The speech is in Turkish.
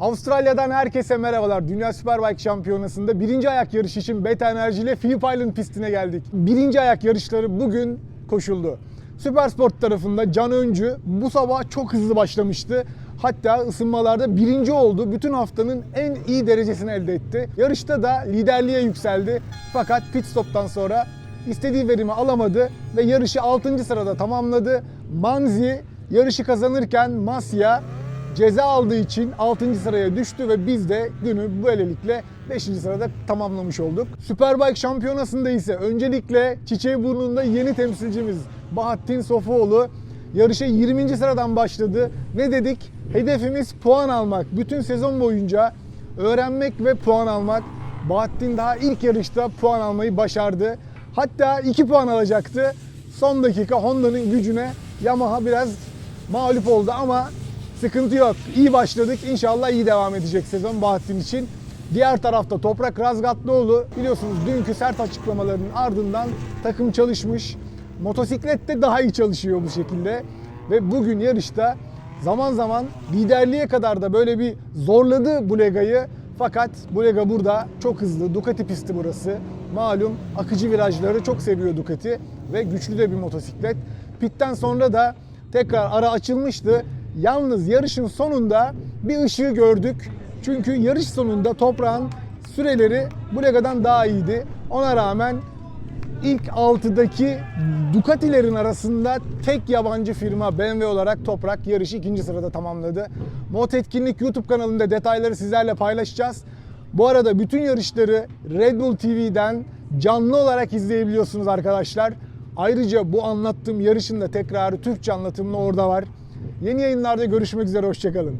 Avustralya'dan herkese merhabalar. Dünya Superbike Şampiyonası'nda birinci ayak yarışı için Beta Enerji ile Phillip Island pistine geldik. Birinci ayak yarışları bugün koşuldu. Süpersport tarafında Can Öncü bu sabah çok hızlı başlamıştı. Hatta ısınmalarda birinci oldu. Bütün haftanın en iyi derecesini elde etti. Yarışta da liderliğe yükseldi. Fakat pit stop'tan sonra istediği verimi alamadı ve yarışı 6. sırada tamamladı. Manzi yarışı kazanırken Masya ceza aldığı için 6. sıraya düştü ve biz de günü böylelikle 5. sırada tamamlamış olduk. Superbike şampiyonasında ise öncelikle Çiçeğiburnu'nda yeni temsilcimiz Bahattin Sofuoğlu yarışa 20. sıradan başladı. Ne dedik? Hedefimiz puan almak. Bütün sezon boyunca öğrenmek ve puan almak. Bahattin daha ilk yarışta puan almayı başardı. Hatta 2 puan alacaktı. Son dakika Honda'nın gücüne Yamaha biraz mağlup oldu ama sıkıntı yok. İyi başladık. İnşallah iyi devam edecek sezon Bahattin için. Diğer tarafta Toprak Razgatlıoğlu biliyorsunuz dünkü sert açıklamalarının ardından takım çalışmış. Motosiklette daha iyi çalışıyor bu şekilde. Ve bugün yarışta zaman zaman liderliğe kadar da böyle bir zorladı Bulega'yı. Fakat Bulega burada çok hızlı. Ducati pisti burası. Malum akıcı virajları çok seviyor Ducati ve güçlü de bir motosiklet. Pitten sonra da tekrar ara açılmıştı. Yalnız yarışın sonunda bir ışığı gördük. Çünkü yarış sonunda toprağın süreleri Bulega'dan daha iyiydi. Ona rağmen ilk 6'daki Ducati'lerin arasında tek yabancı firma BMW olarak Toprak yarışı ikinci sırada tamamladı. Mot Etkinlik YouTube kanalında detayları sizlerle paylaşacağız. Bu arada bütün yarışları Red Bull TV'den canlı olarak izleyebiliyorsunuz arkadaşlar. Ayrıca bu anlattığım yarışın da tekrarı Türkçe anlatımlı orada var. Yeni yayınlarda görüşmek üzere, hoşçakalın.